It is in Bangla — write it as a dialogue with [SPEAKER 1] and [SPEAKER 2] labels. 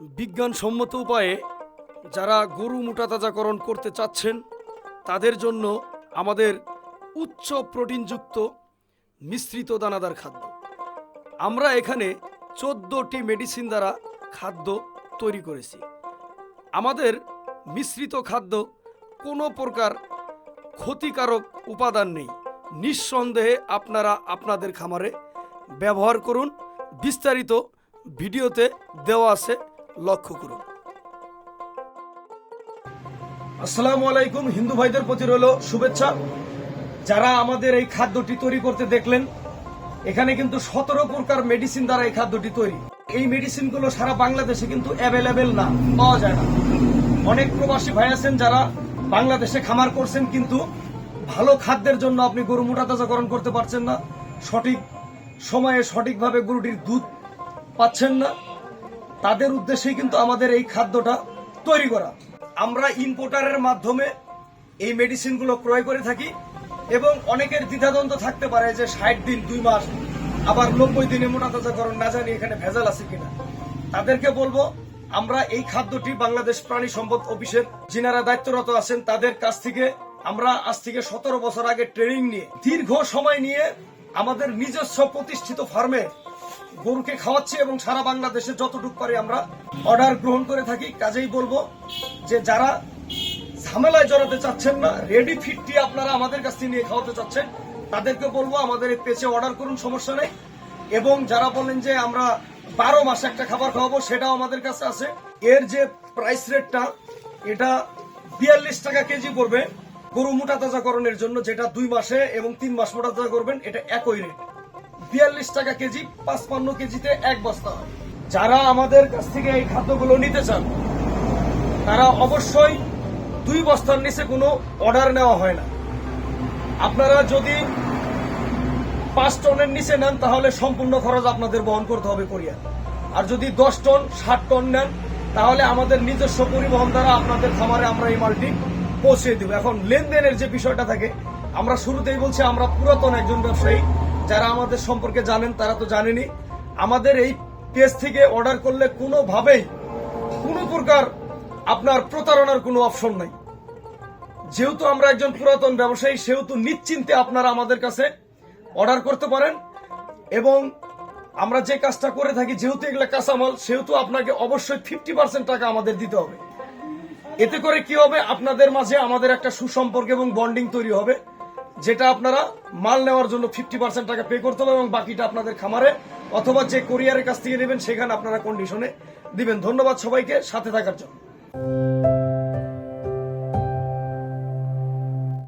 [SPEAKER 1] বিজ্ঞানসম্মত উপায়ে যারা গরু মোটা তাজাকরণ করতে চাচ্ছেন, তাদের জন্য আমাদের উচ্চ প্রোটিনযুক্ত মিশ্রিত দানাদার খাদ্য। আমরা এখানে চোদ্দোটি মেডিসিন দ্বারা খাদ্য তৈরি করেছি। আমাদের মিশ্রিত খাদ্য কোনো প্রকার ক্ষতিকারক উপাদান নেই। নিঃসন্দেহে আপনারা আপনাদের খামারে ব্যবহার করুন। বিস্তারিত ভিডিওতে দেওয়া আছে লক্ষ্য করুন। আসসালামু আলাইকুম, হিন্দু ভাইদের প্রতি রইল শুভেচ্ছা। যারা আমাদের এই খাদ্যটি তৈরি করতে দেখলেন, এখানে কিন্তু সতেরো প্রকার মেডিসিন দ্বারা এই খাদ্যটি তৈরি। এই মেডিসিনগুলো সারা বাংলাদেশে কিন্তু অ্যাভেলেবেল না, পাওয়া যায় না। অনেক প্রবাসী ভাই আছেন যারা বাংলাদেশে খামার করছেন, কিন্তু ভালো খাদ্যের জন্য আপনি গরু মোটা তাজাকরণ করতে পারছেন না। সঠিক সময়ে সঠিকভাবে গরুটির দুধ পাচ্ছেন না। তাদের উদ্দেশ্যেই কিন্তু আমাদের এই খাদ্যটা তৈরি করা। আমরা ইম্পোর্টারের মাধ্যমে এই মেডিসিনগুলো ক্রয় করে থাকি এবং অনেকের দ্বিধাদ্বন্দ্ব থাকতে পারে যে ষাট দিন, দুই মাস, আবার নব্বই দিনে মোটা তাজাকরণ না জানি এখানে ভেজাল আছে কিনা। তাদেরকে বলব, আমরা এই খাদ্যটি বাংলাদেশ প্রাণী সম্পদ অফিসের যিনারা দায়িত্বরত আছেন তাদের কাছ থেকে আমরা আজ থেকে সতেরো বছর আগে ট্রেনিং নিয়ে দীর্ঘ সময় নিয়ে আমাদের নিজস্ব প্রতিষ্ঠিত ফার্মে গরুকে খাওয়াচ্ছি এবং সারা বাংলাদেশে যতটুকু পারি আমরা অর্ডার গ্রহণ করে থাকি। কাজেই বলব যে যারা ঝামেলায় জড়াতে চাচ্ছেন না রেডি ফিটটি আপনারা আমাদের কাছ থেকে নিয়ে খাওয়াতে চাচ্ছেন, তাদেরকে বলব আমাদের পেজে অর্ডার করুন, সমস্যা নেই। এবং যারা বলেন যে আমরা বারো মাসে একটা খাবার খাওয়াবো, সেটাও আমাদের কাছে আছে। এর যে প্রাইস রেটটা এটা বিয়াল্লিশ টাকা কেজি পড়বে। গরু মোটা তাজাকরণের জন্য যেটা দুই মাসে এবং তিন মাস মোটা তাজা করবেন, এটা একই রেট বিয়াল্লিশ টাকা কেজি, পাঁচপান্ন কেজিতে এক বস্তা। যারা আমাদের কাছ থেকে এই খাদ্যগুলো নিতে চান, তারা অবশ্যই দুই বস্তার নিচে কোনো অর্ডার নেওয়া হয় না। আপনারা যদি পাঁচ টনের নিচে নেন, তাহলে সম্পূর্ণ খরচ আপনাদের বহন করতে হবে কোরিয়া আর যদি দশ টন, ষাট টন নেন, তাহলে আমাদের নিজস্ব পরিবহন দ্বারা আপনাদের খামারে আমরা এই মালটি পৌঁছে দেব। এখন লেনদেনের যে বিষয়টা থাকে, আমরা শুরুতেই বলছি, আমরা পুরাতন একজন ব্যবসায়ী যারা আমাদের সম্পর্কে জানেন তারা তো জানেনি। আমাদের এই পেজ থেকে অর্ডার করলে কোনোভাবেই কোনো প্রকার আপনার প্রতারণার কোনো অপশন নাই। যেহেতু আমরা একজন পুরাতন ব্যবসায়ী, সেহেতু নিশ্চিন্তে আপনারা আমাদের কাছে অর্ডার করতে পারেন এবং আমরা যে কাজটা করে থাকি, যেহেতু এগুলো কাঁচামাল, সেহেতু আপনাকে অবশ্যই ফিফটি পার্সেন্ট টাকা আমাদের দিতে হবে। এতে করে কি হবে? আপনাদের মাঝে আমাদের একটা সুসম্পর্ক এবং বন্ডিং তৈরি হবে। যেটা আপনারা মাল নেওয়ার জন্য ফিফটি পার্সেন্ট টাকা পে করতে হবে এবং বাকিটা আপনাদের খামারে, অথবা যে কোরিয়ারের কাছ থেকে নেবেন, সেখানে আপনারা কন্ডিশনে দিবেন। ধন্যবাদ সবাইকে, সাথে থাকার জন্য।